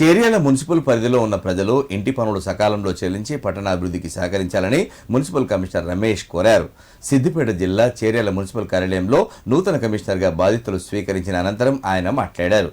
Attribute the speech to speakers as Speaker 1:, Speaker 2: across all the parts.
Speaker 1: Cheriyal municipal పరిధిలో ఉన్న ప్రజలు ఇంటి పనులు సకాలంలో చెల్లించి పట్టణాభివృద్ధికి సహకరించాలని మున్సిపల్ కమిషనర్ రమేష్ కోరారు. సిద్దిపేట జిల్లా చేర్యాల మున్సిపల్ కార్యాలయంలో నూతన కమిషనర్గా బాధితులు స్వీకరించిన అనంతరం ఆయన మాట్లాడారు.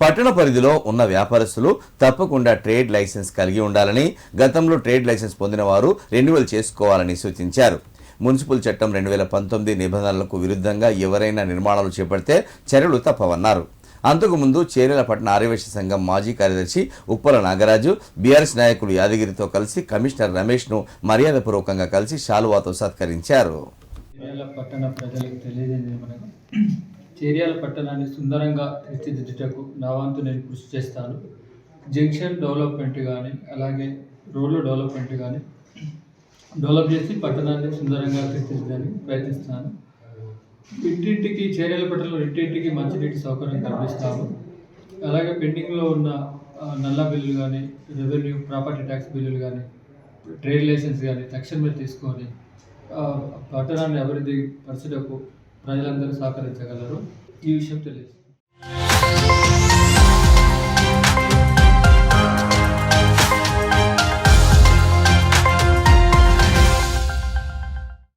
Speaker 1: పట్టణ పరిధిలో ఉన్న వ్యాపారస్తులు తప్పకుండా ట్రేడ్ లైసెన్స్ కలిగి ఉండాలని గతంలో ట్రేడ్ లైసెన్స్ పొందిన వారు రెన్యువల్ చేసుకోవాలని సూచించారు. మున్సిపల్ చట్టం రెండు వేల పంతొమ్మిది నిబంధనలకు విరుద్ధంగా ఎవరైనా నిర్మాణాలు చేపడితే చర్యలు తప్పవన్నారు. అంతకుముందు చేరేల పట్టణ ఆర్యవేశ సంఘం మాజీ కార్యదర్శి ఉప్పల నాగరాజు బీఆర్ఎస్ నాయకులు యాదగిరితో కలిసి కమిషనర్ రమేష్ను మర్యాదపూర్వకంగా కలిసి శాలువాతో సత్కరించారు.
Speaker 2: చేర్యాల పట్టణ ప్రజలకు పట్టణాన్ని సుందరంగా తీర్చిదిద్దుటకు నా వంతు నేను కృషి చేస్తాను. జంక్షన్ డెవలప్మెంట్ కానీ అలాగే రోడ్ల డెవలప్మెంట్ కానీ డెవలప్ చేసి పట్టణాన్ని సుందరంగా తీర్చిదిద్దడానికి ప్రయత్నిస్తాను. ఇంటింటికి చేర్యాల పట్టణంలో ఇంటింటికి మంచినీటి సౌకర్యం కల్పిస్తాము. అలాగే పెండింగ్లో ఉన్న నల్ల బిల్లులు కానీ రెవెన్యూ ప్రాపర్టీ ట్యాక్స్ బిల్లులు కానీ ట్రేడ్ లైసెన్స్ కానీ తక్షణమే తీసుకొని పట్టణాన్ని అభివృద్ధి పరచుటకు ప్రజలందరూ సహకరించగలరు. ఈ విషయం తెలియదు